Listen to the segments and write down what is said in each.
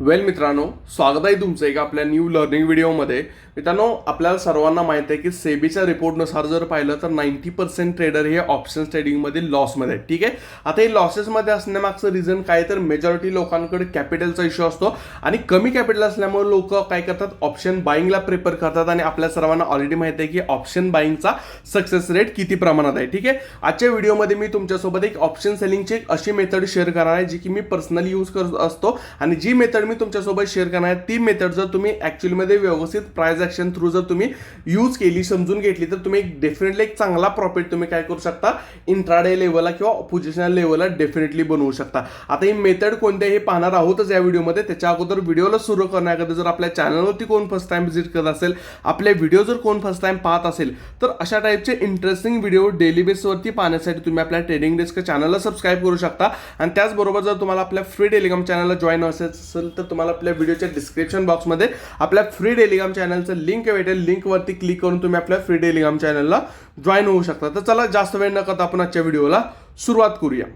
वेल मित्रांनो स्वागत आहे तुमचं एका आपल्या न्यू लर्निंग व्हिडिओमध्ये मित्रांनो आपल्याला सर्वांना माहिती आहे की सेबीच्या रिपोर्टनुसार जर पाहिलं तर नाईन्टी पर्सेंट ट्रेडर हे ऑप्शन ट्रेडिंगमध्ये लॉसमध्ये आहेत ठीक आहे? आता हे लॉसेसमध्ये असण्यामागचं रिझन काय तर मेजॉरिटी लोकांकडे कॅपिटलचा इश्यू असतो आणि कमी कॅपिटल असल्यामुळे लोक काय करतात? ऑप्शन बाईंगला प्रिफर करतात आणि आपल्या सर्वांना ऑलरेडी माहिती आहे की ऑप्शन बाईंगचा सक्सेस रेट किती प्रमाणात आहे ठीक आहे? आजच्या व्हिडिओमध्ये मी तुमच्यासोबत एक ऑप्शन सेलिंगची एक अशी मेथड शेअर करणार आहे जी की मी पर्सनली यूज करत असतो. आणि जी मेथड मी तुमच्यासोबत शेअर करणार आहे. ती मेथड जर तुम्ही ॲक्च्युअलीमध्ये व्यवस्थित प्राईज ॲक्शन थ्रू जर तुम्ही यूज केली समजून घेतली तर तुम्ही एक डेफिनेटली एक चांगला प्रॉफिट तुम्ही काय करू शकता? इंट्राडे लेवलला किंवा पोझिशनल लेवलला डेफिनेटली बनवू शकता. आता ही मेथड कोणत्या हे पाहणार आहोतच या व्हिडिओमध्ये त्याच्या अगोदर व्हिडिओला सुरू करण्याकरता जर आपल्या चॅनलवरती कोण फर्स्ट टाइम व्हिजिट करत असेल आपले व्हिडिओ जर कोण फर्स्ट टाइम पाहत असेल तर अशा टाईपचे इंटरेस्टिंग व्हिडिओ डेली बेसवरती पाहण्यासाठी तुम्ही आपल्या ट्रेडिंग डेस्क चॅनलला सबस्क्राईब करू शकता. आणि त्याचबरोबर जर तुम्हाला आपल्या फ्री टेलिग्राम चॅनलला जॉईन असेल तर तर तुम्हाला आपल्या व्हिडिओच्या डिस्क्रिप्शन बॉक्समध्ये आपल्या फ्री टेलिग्राम चॅनलचं लिंक भेटेल. लिंकवरती क्लिक करून तुम्ही आपल्या फ्री टेलिग्राम चॅनलला जॉईन होऊ शकता. तर चला जास्त वेळ न करता आपण आजच्या व्हिडिओला सुरुवात करूया.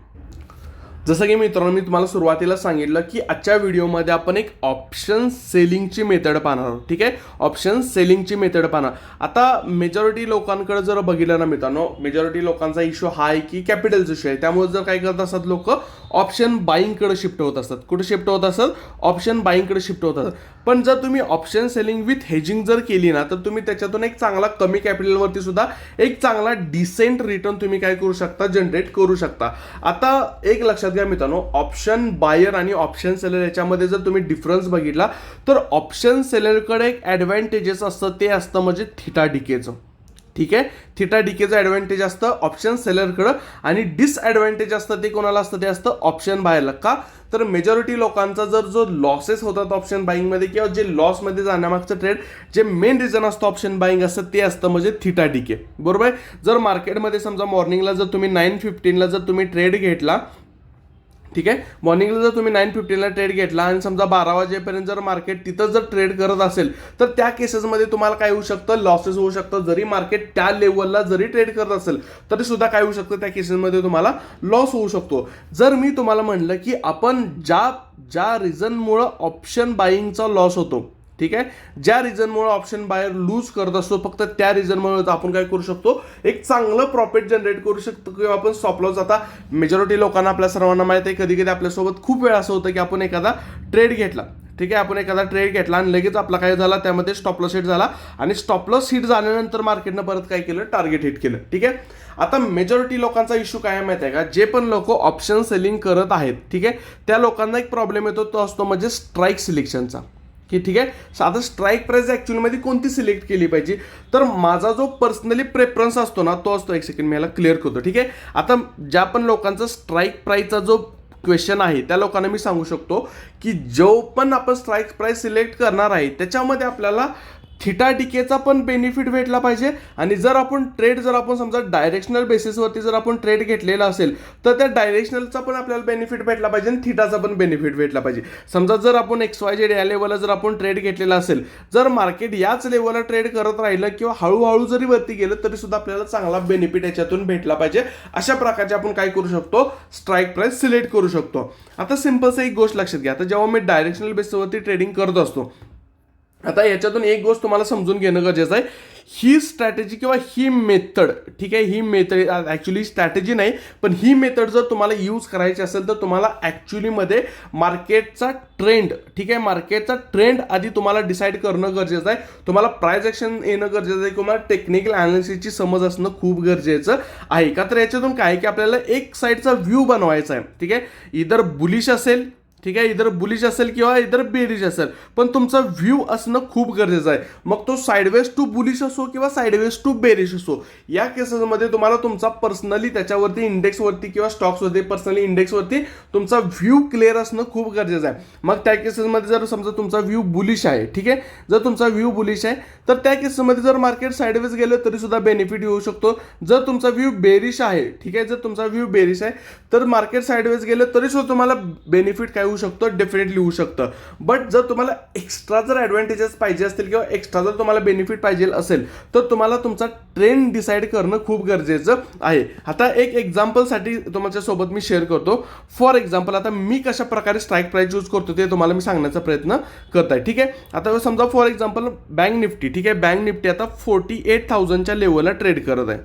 जसं की मित्रांनो मी तुम्हाला सुरुवातीला सांगितलं की आजच्या व्हिडिओमध्ये आपण एक ऑप्शन सेलिंगची मेथड पाहणार आहोत. ठीक आहे? ऑप्शन सेलिंगची मेथड पाहणार. आता मेजॉरिटी लोकांकडे जर बघितलं ना मित्रांनो मेजॉरिटी लोकांचा इश्यू हा आहे की कॅपिटलचा इश्यू आहे. त्यामुळे जर काय करत असतात लोक ऑप्शन बाईंगकडे शिफ्ट होत असतात. कुठे शिफ्ट होत असतात ऑप्शन बाईंगकडे शिफ्ट होत असतात. पण जर तुम्ही ऑप्शन सेलिंग विथ हेजिंग जर केली ना तर तुम्ही त्याच्यातून एक चांगला कमी कॅपिटलवरती सुद्धा एक चांगला डिसेंट रिटर्न तुम्ही काय करू शकता? जनरेट करू शकता. आता एक लक्षात घ्या मित्रांनो ऑप्शन बायर आणि ऑप्शन सेलर याच्यामध्ये जर तुम्ही डिफरन्स बघितला तर ऑप्शन सेलरकडे एक ॲडव्हान्टेजेस असतं ते असतं म्हणजे थिटा डिकेचं ठीक आहे? थिटा डिकेचं ॲडव्हान्टेज असतं ऑप्शन सेलरकडं आणि डिसॲडव्हान्टेज असतं ते कोणाला असतं? ते असतं ऑप्शन बायला का? तर मेजॉरिटी लोकांचा जर जो लॉसेस होतात ऑप्शन बाईंगमध्ये किंवा जे लॉसमध्ये जाण्यामागचं ट्रेड जे मेन रिझन असतं ऑप्शन बाईंग असतं ते असतं म्हणजे थिटा डीके बरोबर आहे? जर मार्केटमध्ये समजा मॉर्निंगला जर तुम्ही नाईन फिफ्टीनला जर तुम्ही ट्रेड घेतला ठीक आहे? मॉर्निंगला जर तुम्ही नाईन फिफ्टीनला ट्रेड घेतला आणि समजा बारा वाजेपर्यंत जर मार्केट तिथं जर ट्रेड करत असेल तर त्या केसेसमध्ये तुम्हाला काय होऊ शकतं? लॉसेस होऊ शकतं. जरी मार्केट त्या लेवलला जरी ट्रेड करत असेल तरी सुद्धा काय होऊ शकतं? त्या केसेसमध्ये तुम्हाला लॉस होऊ शकतो. जर मी तुम्हाला म्हणलं की आपण ज्या ज्या रिझनमुळं ऑप्शन बाईंगचा लॉस होतो ठीक आहे? ज्या रिझनमुळे ऑप्शन बायर लूज करत असतो फक्त त्या रिझनमुळे आपण काय करू शकतो? एक चांगलं प्रॉफिट जनरेट करू शकतो किंवा आपण स्टॉप लॉस आता मेजॉरिटी लोकांना आपल्या सर्वांना माहिती आहे कधी कधी आपल्यासोबत खूप वेळ असं होतं की आपण एखादा ट्रेड घेतला. ठीक आहे? आपण एखादा ट्रेड घेतला आणि लगेच आपला काय झाला? त्यामध्ये स्टॉपलॉस हिट झाला. आणि स्टॉपलॉस हिट झाल्यानंतर मार्केटनं परत काय केलं? टार्गेट हिट केलं. ठीक आहे? आता मेजॉरिटी लोकांचा इश्यू काय आहे माहिती आहे का? जे पण लोक ऑप्शन सेलिंग करत आहेत ठीक आहे? त्या लोकांना एक प्रॉब्लेम येतो तो असतो म्हणजे स्ट्राईक सिलेक्शनचा की ठीक आहे? आता स्ट्राईक प्राईज ॲक्च्युअलमध्ये कोणती सिलेक्ट केली पाहिजे? तर माझा जो पर्सनली प्रेफरन्स असतो ना तो असतो एक सेकंड मी याला क्लिअर करतो ठीक आहे? आता ज्या पण लोकांचा स्ट्राईक प्राईजचा जो क्वेश्चन आहे त्या लोकांना मी सांगू शकतो की जो पण आपण स्ट्राईक प्राईस सिलेक्ट करणार आहे त्याच्यामध्ये आपल्याला थिटा डिकेचा पण बेनिफिट भेटला पाहिजे. आणि जर आपण ट्रेड जर आपण समजा डायरेक्शनल बेसिसवरती जर आपण ट्रेड घेतलेला असेल तर त्या डायरेक्शनलचा पण आपल्याला बेनिफिट भेटला पाहिजे आणि थिटाचा पण बेनिफिट भेटला पाहिजे. समजा जर आपण एक्स वाय जेड या लेवलला जर आपण ट्रेड घेतलेला असेल जर मार्केट याच लेवलला ट्रेड करत राहिलं किंवा हळूहळू जरी वरती गेलं तरी सुद्धा आपल्याला चांगला बेनिफिट याच्यातून भेटला पाहिजे. अशा प्रकारचे आपण काय करू शकतो? स्ट्राईक प्राईस सिलेक्ट करू शकतो. आता सिम्पलचं एक गोष्ट लक्षात घ्या. आता जेव्हा मी डायरेक्शनल बेसिसवरती ट्रेडिंग करत असतो आता याच्यातून एक गोष्ट तुम्हाला समजून घेणं गरजेचं आहे. ही स्ट्रॅटेजी किंवा ही मेथड ठीक आहे? ही मेथड ॲक्च्युली स्ट्रॅटेजी नाही पण ही मेथड जर तुम्हाला यूज करायची असेल तर तुम्हाला ॲक्च्युलीमध्ये मार्केटचा ट्रेंड ठीक आहे? मार्केटचा ट्रेंड आधी तुम्हाला डिसाईड करणं गरजेचं आहे. तुम्हाला प्राईज ॲक्शन येणं गरजेचं आहे किंवा टेक्निकल अनालिसिसची समज असणं खूप गरजेचं आहे. का तर याच्यातून काय की आपल्याला एक साईडचा व्ह्यू बनवायचा आहे ठीक आहे? इधर बुलिश असेल ठीक आहे? इधर बुलिश असेल किंवा इधर बेरिश असेल पण तुमचा व्ह्यू असणं खूप गरजेचं आहे. मग तो साईडवेज टू बुलिश असो किंवा साईडवेज टू बेरिश असो या केसेसमध्ये तुम्हाला तुमचा पर्सनली त्याच्यावरती इंडेक्सवरती किंवा स्टॉक्सवरती पर्सनली इंडेक्सवरती तुमचा व्ह्यू क्लिअर असणं खूप गरजेचं आहे. मग त्या केसेसमध्ये जर समजा तुमचा व्ह्यू बुलिश आहे ठीक आहे? जर तुमचा व्ह्यू बुलिश आहे तर त्या केसेसमध्ये जर मार्केट साईडवेज गेलं तरी सुद्धा बेनिफिट येऊ शकतो. जर तुमचा व्ह्यू बेरिश आहे ठीक आहे? जर तुमचा व्ह्यू बेरिश आहे तर मार्केट साईडवेज गेलं तरी सुद्धा तुम्हाला बेनिफिट काय होऊ येऊ शकतो डेफिनेटली होऊ शकतं. बट जर तुम्हाला एक्स्ट्रा जर ॲडव्हान्टेजेस पाहिजे असतील किंवा एक्स्ट्रा जर तुम्हाला बेनिफिट पाहिजे असेल तर तुम्हाला तुमचा ट्रेंड डिसाईड करणं खूप गरजेचं आहे. आता एक एक्झाम्पलसाठी तुमच्यासोबत मी शेअर करतो. फॉर एक्झाम्पल आता मी कशा प्रकारे स्ट्राईक प्राईस यूज करतो ते तुम्हाला मी सांगण्याचा प्रयत्न करत आहे ठीक आहे? आता समजा फॉर एक्झाम्पल बँक निफ्टी ठीक आहे? बँक निफ्टी आता फोर्टी एट थाउजंडच्या लेवलला ट्रेड करत आहे.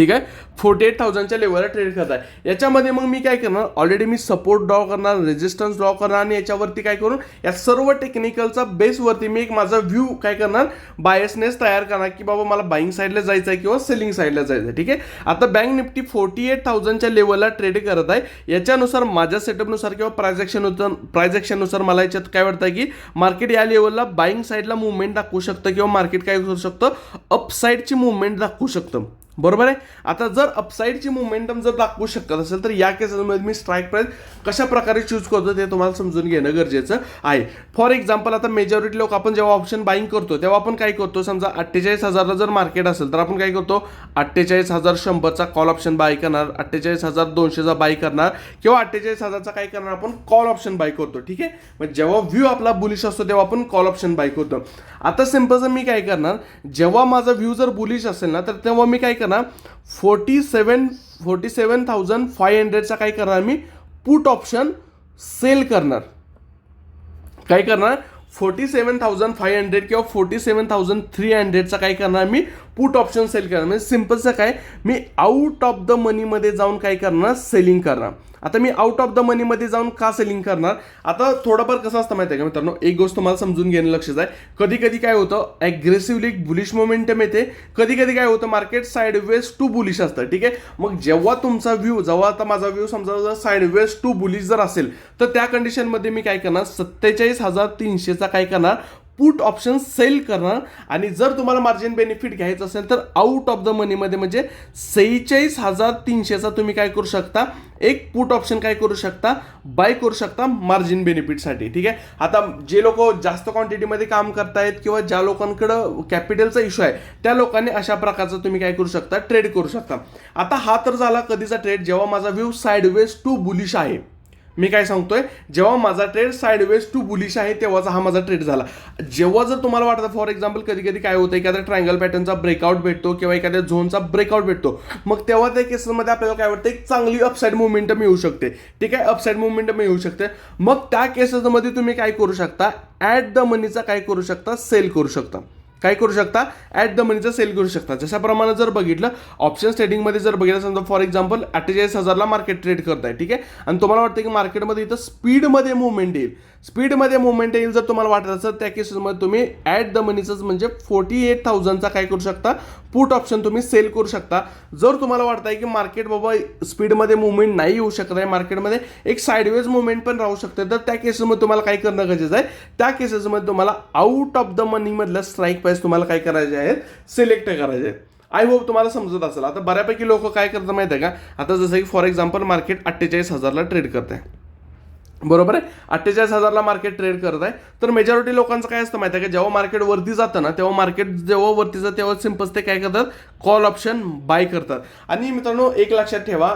ठीक आहे? फोर्टी एट थाउजंडच्या लेवलला ट्रेड करत आहे याच्यामध्ये मग मी काय करणार? ऑलरेडी मी सपोर्ट ड्रॉ करणार रेजिस्टन्स ड्रॉ करणार आणि याच्यावरती काय करून या सर्व टेक्निकलचा बेसवरती मी एक माझा व्ह्यू काय करणार? बायसनेस तयार करणार की बाबा मला बाईंग साईडला जायचं आहे किंवा सेलिंग साईडला जायचं आहे ठीक आहे? आता बँक निफ्टी फोर्टी एट थाउजंडच्या लेवलला ट्रेड करत आहे. याच्यानुसार माझ्या सेटअपनुसार किंवा प्रायझेक्शन प्रायजेक्शननुसार मला याच्यात काय वाटतं की मार्केट या लेवलला बाईंग साईडला मुवमेंट दाखवू शकतं किंवा मार्केट काय करू शकतं? अपसाईडची मुवमेंट दाखवू शकतं. बरोबर आहे? आता जर अपसाईडची मोमेंटम जर दाखवू शकत असेल तर या केसेसमध्ये मी स्ट्राईक प्राईस कशा प्रकारे चूज करतो ते तुम्हाला समजून घेणं गरजेचं आहे. फॉर एक्झाम्पल आता मेजॉरिटी लोक आपण जेव्हा ऑप्शन बाईंग करतो तेव्हा आपण काय करतो समजा अठ्ठेचाळीस हजारला जर मार्केट असेल तर आपण काय करतो? अठ्ठेचाळीस हजार शंभरचा कॉल ऑप्शन बाय करणार अठ्ठेचाळीस हजार दोनशेचा बाय करणार किंवा अठ्ठेचाळीस हजारचा काय करणार? आपण कॉल ऑप्शन बाय करतो ठीक आहे? मग जेव्हा व्ह्यू आपला बुलिश असतो तेव्हा आपण कॉल ऑप्शन बाय करतो आता सिम्पलचं मी काय करणार जेव्हा माझा व्ह्यू जर बुलिश असेल ना तर तेव्हा मी काय करणार? Forty seven forty seven thousand five हंड्रेडचा काय करणार मी? पुट ऑप्शन सेल करणार. काय करणार? Forty seven thousand five hundred किंवा फोर्टी सेवन थाउजंड थ्री हंड्रेडचा काय करणार मी? पुट ऑप्शन सेल करणार. म्हणजे सिम्पलचं काय? मी आउट ऑफ द मनीमध्ये जाऊन काय करणार? सेलिंग करणार. आता मी आउट ऑफ द मनीमध्ये जाऊन का सेलिंग करणार? आता थोडंफार कसं असतं माहिती आहे का मित्रांनो? एक गोष्ट तुम्हाला समजून घेणं लक्षच आहे. कधी कधी काय होतं? ॲग्रेसिव्हली बुलिश मोमेंटम येते. कधी कधी काय होतं? मार्केट साईडवेज टू बुलिश असतं. ठीक आहे? मग जेव्हा तुमचा व्ह्यू जेव्हा आता माझा व्ह्यू समजा जर साईडवेज टू बुलिश जर असेल तर त्या कंडिशनमध्ये मी काय करणार? सत्तेचाळीस हजार तीनशेचा काय करणार? पुट ऑप्शन सेल करणार. आणि जर तुम्हाला मार्जिन बेनिफिट घ्यायचं असेल तर आउट ऑफ द मनीमध्ये म्हणजे सेहेचाळीस हजार तीनशेचा तुम्ही काय करू शकता? एक पुट ऑप्शन काय करू शकता? बाय करू शकता मार्जिन बेनिफिटसाठी ठीक आहे? आता जे लोक जास्त क्वांटिटीमध्ये काम करतायत किंवा ज्या लोकांकडं कॅपिटलचा इश्यू आहे त्या लोकांनी अशा प्रकारचं तुम्ही काय करू शकता? ट्रेड करू शकता. आता हा तर झाला कधीचा ट्रेड जेव्हा माझा व्ह्यू साईडवेज टू बुलिश आहे. मी काय सांगतोय जेव्हा माझा ट्रेड साईडवेज टू बुलिश आहे तेव्हाचा हा माझा ट्रेड झाला. जेव्हा जर तुम्हाला वाटतं फॉर एक्झाम्पल कधी कधी काय होतं एखाद्या ट्रायंगल पॅटर्नचा ब्रेकआउट भेटतो किंवा एखाद्या झोनचा ब्रेकआउट भेटतो मग तेव्हा त्या केसेसमध्ये आपल्याला काय वाटतं एक चांगली अपसाईड मुवमेंटम येऊ शकते. ठीक आहे? अपसाईड मुवमेंटम येऊ शकते. मग त्या केसेसमध्ये तुम्ही काय करू शकता ॲट द मनीचा काय करू शकता सेल करू शकता. काय करू शकता? ॲट द मनीचं सेल करू शकता. जशाप्रमाणे जर बघितलं ऑप्शन ट्रेडिंगमध्ये जर बघितलं समजा फॉर एक्झाम्पल अठ्ठेचाळीस हजारला मार्केट ट्रेड करताय ठीक आहे? आणि तुम्हाला वाटतं की मार्केटमध्ये इथं स्पीडमध्ये मुवमेंट येईल. स्पीडमध्ये मुवमेंट येईल जर तुम्हाला वाटत असेल त्या केसेसमध्ये तुम्ही ॲट द मनीचंच म्हणजे फोर्टी एट थाउजंडचा काय करू शकता? पुट ऑप्शन तुम्ही सेल करू शकता. जर तुम्हाला वाटत आहे की मार्केट बाबा स्पीडमध्ये मुवमेंट नाही येऊ शकत आहे मार्केटमध्ये एक साईडवेज मुवमेंट पण राहू शकते तर त्या केसेसमध्ये तुम्हाला काय करणं गरजेचं आहे? त्या केसेसमध्ये तुम्हाला आउट ऑफ द मनीमधलं स्ट्राईक प्राईस तुम्हाला काय करायचे आहेत? सिलेक्ट करायचे आहेत. आय होप तुम्हाला समजत असेल. आता बऱ्यापैकी लोक काय करतात माहिती आहे का? आता जसं की फॉर एक्झाम्पल मार्केट अठ्ठेचाळीस हजारला ट्रेड करत आहे बरोबर आहे? अठ्ठेचाळीस हजारला मार्केट ट्रेड करत आहे. तर मेजॉरिटी लोकांचं काय असतं माहिती आहे का? जेव्हा मार्केट वरती जातं ना तेव्हा मार्केट जेव्हा वरती जातं तेव्हा सिम्पल्स ते काय करतात? कॉल ऑप्शन बाय करतात. आणि मित्रांनो एक लक्षात ठेवा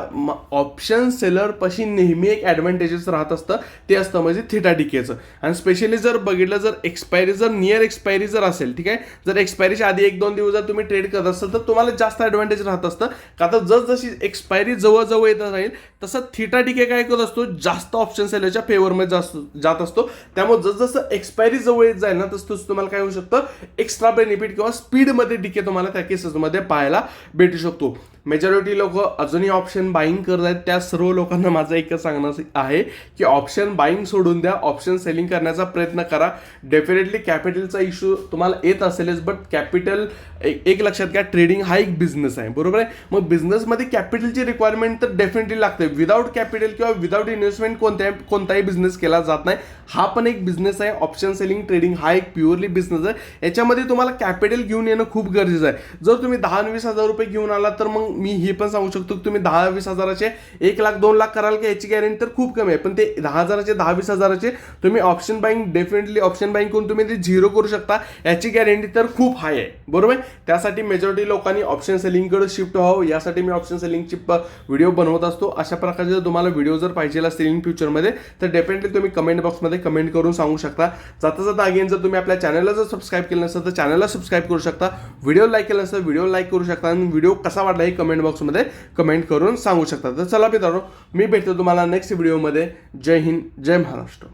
ऑप्शन सेलरपाशी नेहमी एक ॲडव्हान्टेजेस राहत असतं. ते असतं म्हणजे थिटा डिकेचं आणि स्पेशली जर बघितलं जर एक्सपायरी जर नियर एक्सपायरी जर असेल ठीक आहे? जर एक्सपायरीच्या आधी एक दोन दिवस जर तुम्ही ट्रेड करत असाल तर तुम्हाला जास्त ॲडव्हान्टेज राहत असतं. का तर जसजशी एक्सपायरी जवळजवळ येत राहील तसं थिटा डिके काय करत असतो? जास्त ऑप्शन सेलर त्याच्या फेवरमध्ये जास्त जात असतो. त्यामुळे जसजसं एक्सपायरी जवळ येत जाईल ना तसं तसं तुम्हाला काय होऊ शकतं? एक्स्ट्रा बेनिफिट किंवा स्पीडमध्ये डिके तुम्हाला त्या केसेसमध्ये पाहायला भेटू शकतो. मेजॉरिटी लोक अजूनही ऑप्शन बाईंग करत आहेत. त्या सर्व लोकांना माझं एकच सांगणं आहे की ऑप्शन बाईंग सोडून द्या. ऑप्शन सेलिंग करण्याचा प्रयत्न करा. डेफिनेटली कॅपिटलचा इश्यू तुम्हाला येत असेलच बट कॅपिटल एक लक्षात घ्या ट्रेडिंग हा एक बिझनेस आहे. बरोबर आहे? मग बिझनेसमध्ये कॅपिटलची रिक्वायरमेंट तर डेफिनेटली लागते. विदाऊट कॅपिटल किंवा विदाऊट इन्व्हेस्टमेंट कोणत्या कोणताही बिझनेस केला जात नाही. हा पण एक बिझनेस आहे. ऑप्शन सेलिंग ट्रेडिंग हा एक प्युअरली बिझनेस आहे. याच्यामध्ये तुम्हाला कॅपिटल घेऊन येणं खूप गरजेचं आहे. जर तुम्ही दहा वीस हजार रुपये घेऊन आला तर मग मी हे पण सांगू शकतो की तुम्ही दहा वीस हजाराचे एक लाख दोन लाख कराल की याची गॅरंटी तर खूप कमी आहे. पण ते दहा हजाराचे दहा वीस हजाराचे तुम्ही option buying definitely option buying करून तुम्ही ते झिरो करू शकता. याची गॅरंटी तर खूप हाय आहे. बरोबर? त्यासाठी मेजॉरिटी लोकांनी ऑप्शन सेलिंगकडे शिफ्ट व्हावं. यासाठी मी ऑप्शन सेलिंगची व्हिडिओ बनवत असतो. अशा प्रकारचे जर तुम्हाला व्हिडिओ जर पाहिजे असतील इन फ्युचरमध्ये तर डेफिनेटली तुम्ही कमेंट बॉक्समध्ये कमेंट करून सांगू शकता. जाता जाता अगेन जर तुम्ही आपल्या चॅनलला जर सबस्क्राईब केलं नसेल तर चॅनलला सबस्क्राईब करू शकता. व्हिडिओ लाईक केला नसेल व्हिडिओ लाईक करू शकता. आणि व्हिडिओ कसा वाटला हे कमेंट बॉक्समध्ये कमेंट करून सांगू शकता. तर चला मित्रांनो मी भेटतो तुम्हाला नेक्स्ट व्हिडिओमध्ये जय हिंद जय महाराष्ट्र.